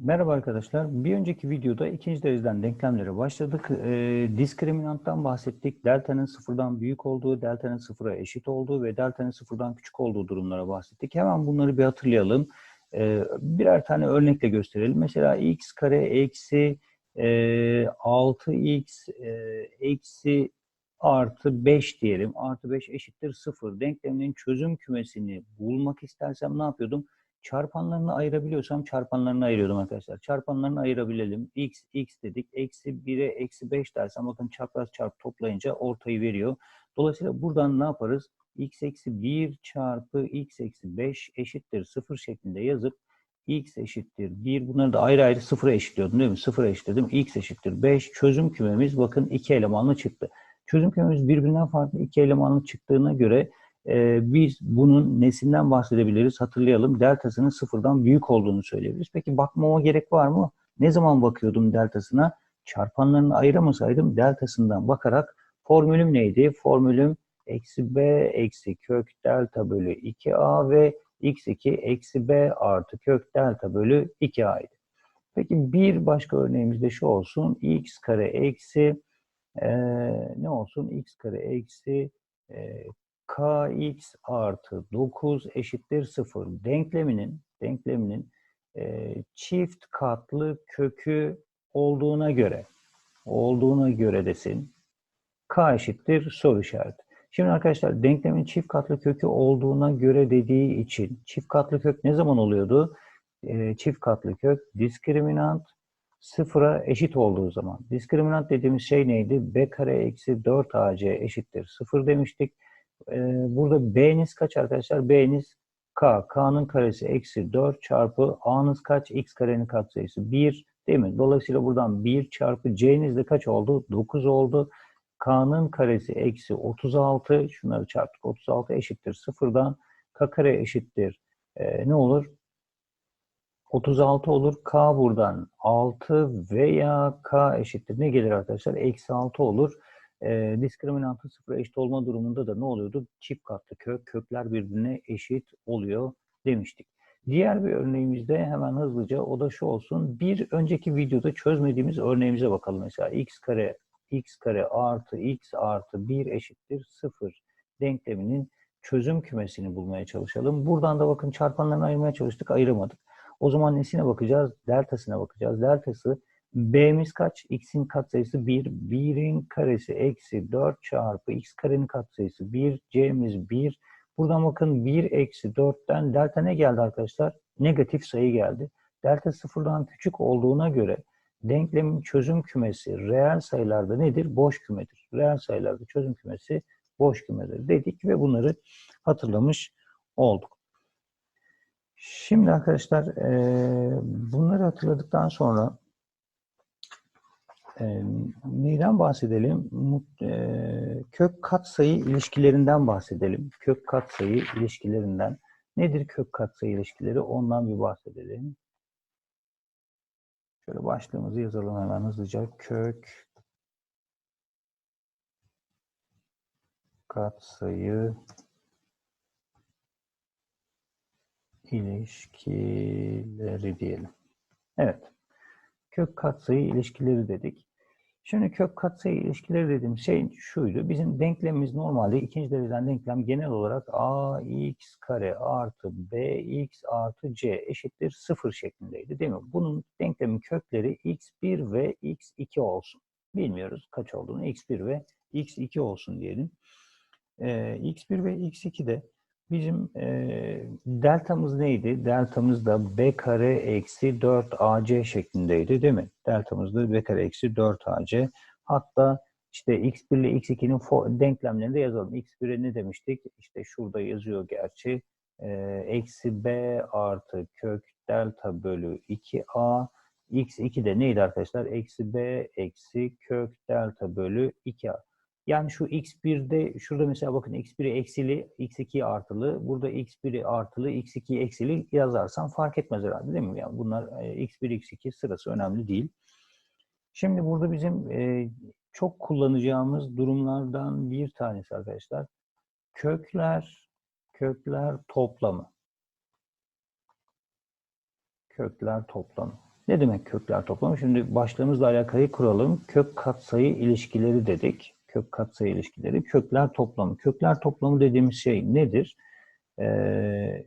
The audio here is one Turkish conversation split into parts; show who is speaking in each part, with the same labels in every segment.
Speaker 1: Merhaba arkadaşlar. Bir önceki videoda ikinci dereceden denklemlere başladık. Ee, diskriminanttan bahsettik. Delta'nın sıfırdan büyük olduğu, delta'nın sıfıra eşit olduğu ve delta'nın sıfırdan küçük olduğu durumlara bahsettik. Hemen bunları bir hatırlayalım. Ee, birer tane örnekle gösterelim. Mesela x kare eksi e, 6x e, eksi artı 5 diyelim. Artı 5 eşittir 0. Denkleminin çözüm kümesini bulmak istersem ne yapıyordum? Çarpanlarını ayırabiliyorsam çarpanlarını ayırıyordum arkadaşlar. Çarpanlarını ayırabilelim. x, x dedik. Eksi 1'e eksi 5 dersem bakın çapraz çarp toplayınca ortayı veriyor. Dolayısıyla buradan ne yaparız? x eksi 1 çarpı x eksi 5 eşittir 0 şeklinde yazıp x eşittir 1. Bunları da ayrı ayrı sıfıra eşitliyordum değil mi? Sıfıra eşitledim. x eşittir 5. Çözüm kümemiz bakın iki elemanlı çıktı. Çözüm kümemiz birbirinden farklı iki elemanlı çıktığına göre e, biz bunun nesinden bahsedebiliriz hatırlayalım. Deltasının sıfırdan büyük olduğunu söyleyebiliriz. Peki bakmama gerek var mı? Ne zaman bakıyordum deltasına? Çarpanlarını ayıramasaydım deltasından bakarak formülüm neydi? Formülüm eksi b eksi kök delta bölü 2a ve x2 eksi b artı kök delta bölü 2a idi. Peki bir başka örneğimiz de şu olsun. x kare eksi e, ne olsun? x kare eksi e, kx artı 9 eşittir 0 denkleminin denkleminin e, çift katlı kökü olduğuna göre olduğuna göre desin k eşittir soru işareti. Şimdi arkadaşlar denklemin çift katlı kökü olduğuna göre dediği için çift katlı kök ne zaman oluyordu? E, çift katlı kök diskriminant sıfıra eşit olduğu zaman. Diskriminant dediğimiz şey neydi? b kare eksi 4ac eşittir 0 demiştik. Ee, burada b'niz kaç arkadaşlar? b'niz k. k'nın karesi eksi 4 çarpı a'nız kaç? x karenin katsayısı 1 değil mi? Dolayısıyla buradan 1 çarpı c'niz de kaç oldu? 9 oldu. k'nın karesi eksi 36. Şunları çarptık. 36 eşittir sıfırdan. k kare eşittir. Ee, ne olur? 36 olur. K buradan 6 veya K eşittir. Ne gelir arkadaşlar? Eksi 6 olur. E, diskriminantın sıfıra eşit olma durumunda da ne oluyordu? Çift katlı kök, kökler birbirine eşit oluyor demiştik. Diğer bir örneğimizde hemen hızlıca o da şu olsun. Bir önceki videoda çözmediğimiz örneğimize bakalım. Mesela x kare x kare artı x artı 1 eşittir 0 denkleminin çözüm kümesini bulmaya çalışalım. Buradan da bakın çarpanlarını ayırmaya çalıştık, ayıramadık. O zaman nesine bakacağız? Deltasına bakacağız. Deltası B'miz kaç? X'in katsayısı 1. 1'in karesi eksi 4 çarpı X karenin katsayısı 1. C'miz 1. Buradan bakın 1 eksi 4'ten delta ne geldi arkadaşlar? Negatif sayı geldi. Delta sıfırdan küçük olduğuna göre denklemin çözüm kümesi reel sayılarda nedir? Boş kümedir. Reel sayılarda çözüm kümesi boş kümedir dedik ve bunları hatırlamış olduk. Şimdi arkadaşlar bunları hatırladıktan sonra e, neyden bahsedelim? E, kök katsayı ilişkilerinden bahsedelim. Kök katsayı ilişkilerinden. Nedir kök katsayı ilişkileri? Ondan bir bahsedelim. Şöyle başlığımızı yazalım hemen hızlıca. Kök katsayı ilişkileri diyelim. Evet. Kök katsayı ilişkileri dedik. Şimdi kök katsayı ilişkileri dediğim şey şuydu. Bizim denklemimiz normalde ikinci dereceden denklem genel olarak ax kare artı bx artı c eşittir 0 şeklindeydi değil mi? Bunun denklemin kökleri x1 ve x2 olsun. Bilmiyoruz kaç olduğunu. x1 ve x2 olsun diyelim. Ee, x1 ve x2 de Bizim e, deltamız neydi? Deltamız da b kare eksi 4 ac şeklindeydi değil mi? Deltamız da b kare eksi 4 ac. Hatta işte x1 ile x2'nin denklemlerini de yazalım. x1'e ne demiştik? İşte şurada yazıyor gerçi. E, eksi b artı kök delta bölü 2a. x2 de neydi arkadaşlar? Eksi b eksi kök delta bölü 2a. Yani şu x1'de şurada mesela bakın x1'i eksili, x2'yi artılı. Burada x1'i artılı, x2'yi eksili yazarsam fark etmez herhalde değil mi? Yani bunlar x1, x2 sırası önemli değil. Şimdi burada bizim e, çok kullanacağımız durumlardan bir tanesi arkadaşlar. Kökler, kökler toplamı. Kökler toplamı. Ne demek kökler toplamı? Şimdi başlığımızla alakayı kuralım. Kök katsayı ilişkileri dedik. Kök katsayı ilişkileri. Kökler toplamı. Kökler toplamı dediğimiz şey nedir? Ee,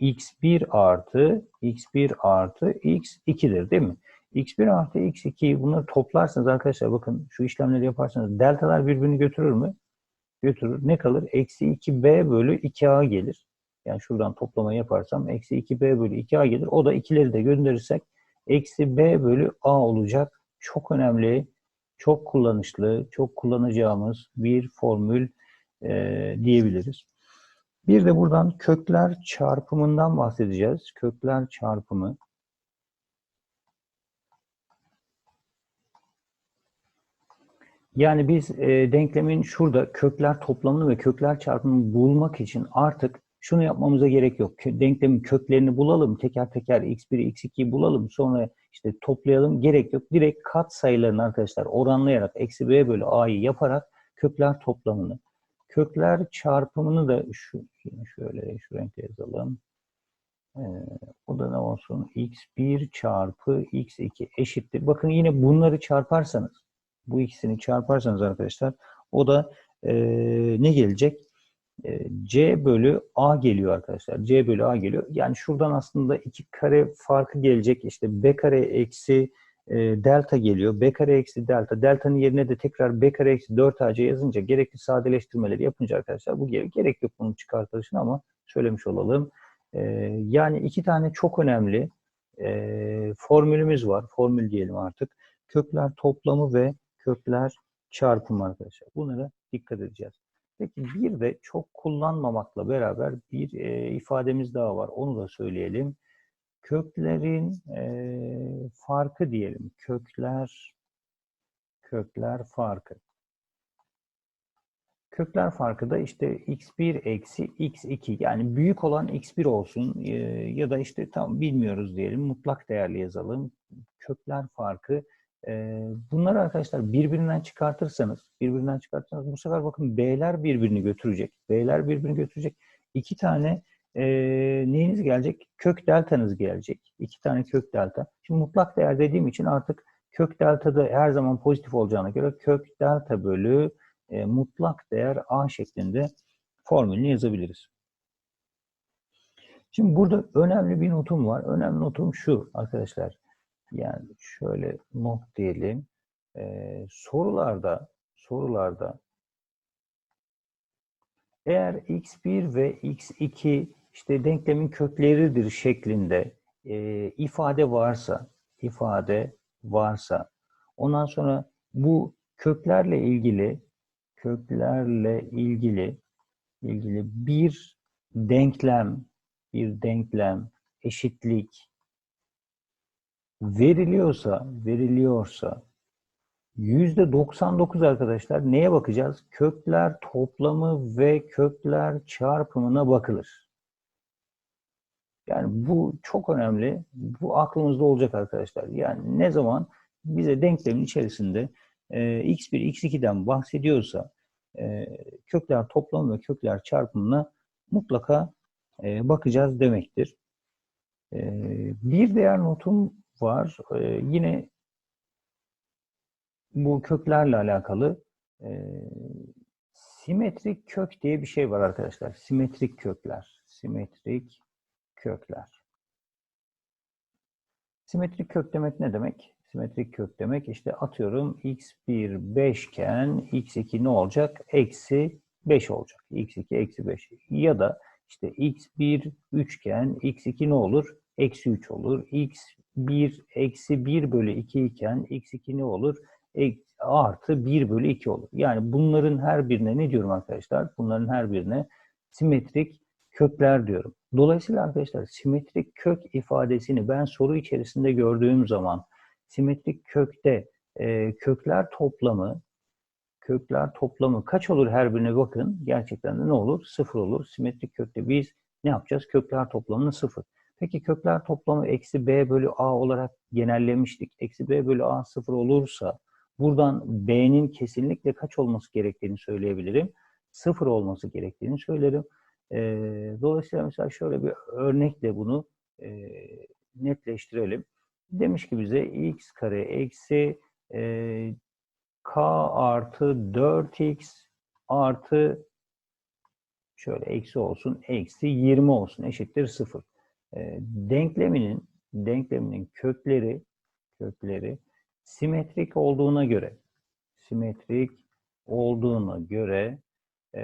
Speaker 1: x1 artı x1 artı x2'dir değil mi? x1 artı x2 bunları toplarsanız arkadaşlar bakın şu işlemleri yaparsanız deltalar birbirini götürür mü? Götürür. Ne kalır? Eksi 2b bölü 2a gelir. Yani şuradan toplama yaparsam eksi 2b bölü 2a gelir. O da ikileri de gönderirsek eksi b bölü a olacak. Çok önemli, çok kullanışlı, çok kullanacağımız bir formül e, diyebiliriz. Bir de buradan kökler çarpımından bahsedeceğiz. Kökler çarpımı. Yani biz e, denklemin şurada kökler toplamını ve kökler çarpımını bulmak için artık şunu yapmamıza gerek yok. Denklemin köklerini bulalım, teker teker x1, x2'yi bulalım, sonra işte toplayalım. Gerek yok. Direkt kat sayılarını arkadaşlar oranlayarak eksi b bölü a'yı yaparak kökler toplamını, kökler çarpımını da şu şöyle şu renkle yazalım. Ee, o da ne olsun? x1 çarpı x2 eşittir. Bakın yine bunları çarparsanız, bu ikisini çarparsanız arkadaşlar o da e, ne gelecek? C bölü A geliyor arkadaşlar. C bölü A geliyor. Yani şuradan aslında iki kare farkı gelecek. İşte B kare eksi delta geliyor. B kare eksi delta. Delta'nın yerine de tekrar B kare eksi 4AC yazınca gerekli sadeleştirmeleri yapınca arkadaşlar bu gerek, gerek yok bunun çıkartılışına ama söylemiş olalım. Yani iki tane çok önemli formülümüz var. Formül diyelim artık. Kökler toplamı ve kökler çarpımı arkadaşlar. Bunlara dikkat edeceğiz. Peki bir de çok kullanmamakla beraber bir e, ifademiz daha var. Onu da söyleyelim. Köklerin e, farkı diyelim. Kökler kökler farkı. Kökler farkı da işte x1 eksi x2 yani büyük olan x1 olsun e, ya da işte tam bilmiyoruz diyelim mutlak değerli yazalım. Kökler farkı Bunları arkadaşlar birbirinden çıkartırsanız, birbirinden çıkartırsanız bu sefer bakın B'ler birbirini götürecek. B'ler birbirini götürecek. İki tane e, neyiniz gelecek? Kök deltanız gelecek. İki tane kök delta. Şimdi mutlak değer dediğim için artık kök delta da her zaman pozitif olacağına göre kök delta bölü e, mutlak değer A şeklinde formülünü yazabiliriz. Şimdi burada önemli bir notum var. Önemli notum şu arkadaşlar. Yani şöyle not diyelim. Ee, sorularda sorularda eğer x1 ve x2 işte denklemin kökleridir şeklinde e, ifade varsa ifade varsa ondan sonra bu köklerle ilgili köklerle ilgili ilgili bir denklem bir denklem eşitlik veriliyorsa, veriliyorsa yüzde 99 arkadaşlar neye bakacağız? Kökler toplamı ve kökler çarpımına bakılır. Yani bu çok önemli. Bu aklımızda olacak arkadaşlar. Yani ne zaman bize denklemin içerisinde e, x1, x2'den bahsediyorsa e, kökler toplamı ve kökler çarpımına mutlaka e, bakacağız demektir. E, bir diğer notum var. E, yine bu köklerle alakalı e, simetrik kök diye bir şey var arkadaşlar. Simetrik kökler. Simetrik kökler. Simetrik kök demek ne demek? Simetrik kök demek işte atıyorum x1 5 iken x2 ne olacak? Eksi 5 olacak. x2 eksi 5. Ya da işte x1 3 iken x2 ne olur? Eksi 3 olur. x 1 eksi 1 bölü 2 iken x2 ne olur? E, artı 1 bölü 2 olur. Yani bunların her birine ne diyorum arkadaşlar? Bunların her birine simetrik kökler diyorum. Dolayısıyla arkadaşlar simetrik kök ifadesini ben soru içerisinde gördüğüm zaman simetrik kökte e, kökler toplamı kökler toplamı kaç olur her birine bakın. Gerçekten de ne olur? Sıfır olur. Simetrik kökte biz ne yapacağız? Kökler toplamını sıfır. Peki kökler toplamı eksi b bölü a olarak genellemiştik. Eksi b bölü a sıfır olursa buradan b'nin kesinlikle kaç olması gerektiğini söyleyebilirim. Sıfır olması gerektiğini söylerim. E, dolayısıyla mesela şöyle bir örnekle bunu e, netleştirelim. Demiş ki bize x kare eksi e, k artı 4x artı şöyle eksi olsun eksi 20 olsun eşittir 0. E, denkleminin denkleminin kökleri kökleri simetrik olduğuna göre simetrik olduğuna göre e,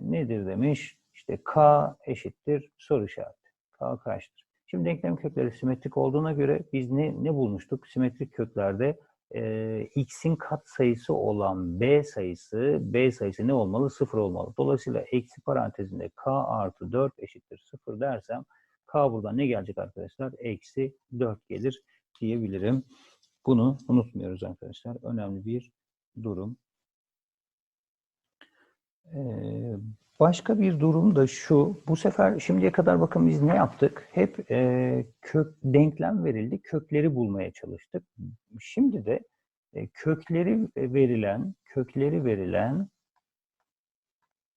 Speaker 1: nedir demiş? İşte k eşittir soru işareti. k kaçtır? Şimdi denklem kökleri simetrik olduğuna göre biz ne, ne bulmuştuk? Simetrik köklerde e, x'in kat sayısı olan b sayısı, b sayısı ne olmalı? 0 olmalı. Dolayısıyla eksi parantezinde k artı 4 eşittir 0 dersem k buradan ne gelecek arkadaşlar? Eksi 4 gelir diyebilirim. Bunu unutmuyoruz arkadaşlar. Önemli bir durum. Ee, başka bir durum da şu. Bu sefer şimdiye kadar bakın biz ne yaptık? Hep e, kök denklem verildi. Kökleri bulmaya çalıştık. Şimdi de e, kökleri verilen kökleri verilen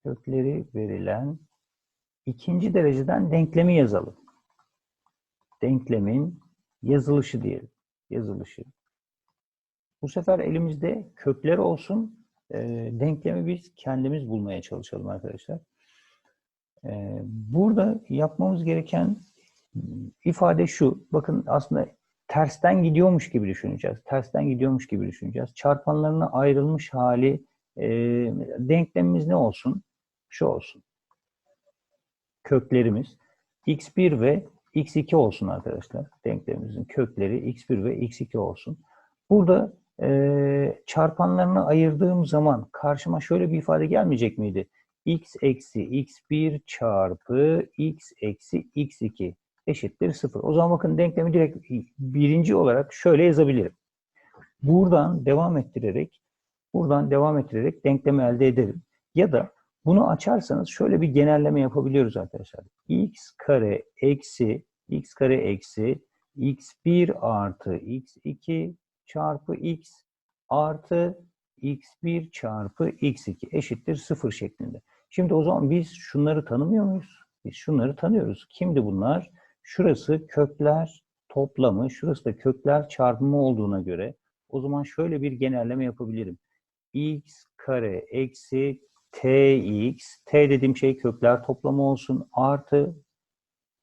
Speaker 1: kökleri verilen ikinci dereceden denklemi yazalım. Denklemin yazılışı diyelim. Yazılışı. Bu sefer elimizde kökler olsun. E, denklemi biz kendimiz bulmaya çalışalım arkadaşlar. E, burada yapmamız gereken ifade şu. Bakın aslında tersten gidiyormuş gibi düşüneceğiz. Tersten gidiyormuş gibi düşüneceğiz. Çarpanlarına ayrılmış hali e, denklemimiz ne olsun? Şu olsun. Köklerimiz x1 ve x2 olsun arkadaşlar. Denklemimizin kökleri x1 ve x2 olsun. Burada e, çarpanlarını ayırdığım zaman karşıma şöyle bir ifade gelmeyecek miydi? x eksi x1 çarpı x eksi x2 eşittir 0. O zaman bakın denklemi direkt birinci olarak şöyle yazabilirim. Buradan devam ettirerek buradan devam ettirerek denklemi elde ederim. Ya da bunu açarsanız şöyle bir genelleme yapabiliyoruz arkadaşlar. x kare eksi x kare eksi x1 artı x2 çarpı x artı x1 çarpı x2 eşittir 0 şeklinde. Şimdi o zaman biz şunları tanımıyor muyuz? Biz şunları tanıyoruz. Kimdi bunlar? Şurası kökler toplamı, şurası da kökler çarpımı olduğuna göre o zaman şöyle bir genelleme yapabilirim. x kare eksi tx, t dediğim şey kökler toplamı olsun, artı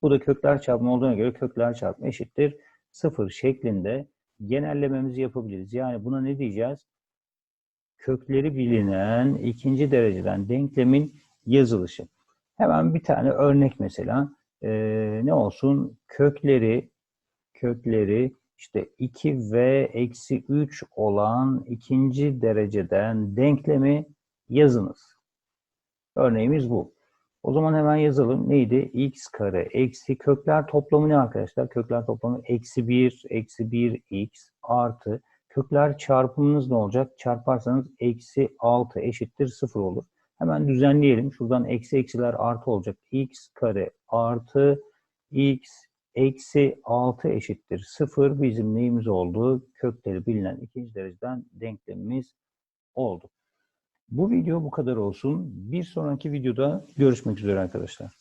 Speaker 1: bu da kökler çarpımı olduğuna göre kökler çarpımı eşittir 0 şeklinde genellememizi yapabiliriz. Yani buna ne diyeceğiz? Kökleri bilinen ikinci dereceden denklemin yazılışı. Hemen bir tane örnek mesela e, ne olsun? Kökleri kökleri işte 2 v eksi 3 olan ikinci dereceden denklemi yazınız. Örneğimiz bu. O zaman hemen yazalım. Neydi? x kare eksi kökler toplamı ne arkadaşlar? Kökler toplamı eksi 1 eksi 1 x artı kökler çarpımınız ne olacak? Çarparsanız eksi 6 eşittir 0 olur. Hemen düzenleyelim. Şuradan eksi eksiler artı olacak. x kare artı x eksi 6 eşittir 0 bizim neyimiz oldu? Kökleri bilinen ikinci dereceden denklemimiz oldu. Bu video bu kadar olsun. Bir sonraki videoda görüşmek üzere arkadaşlar.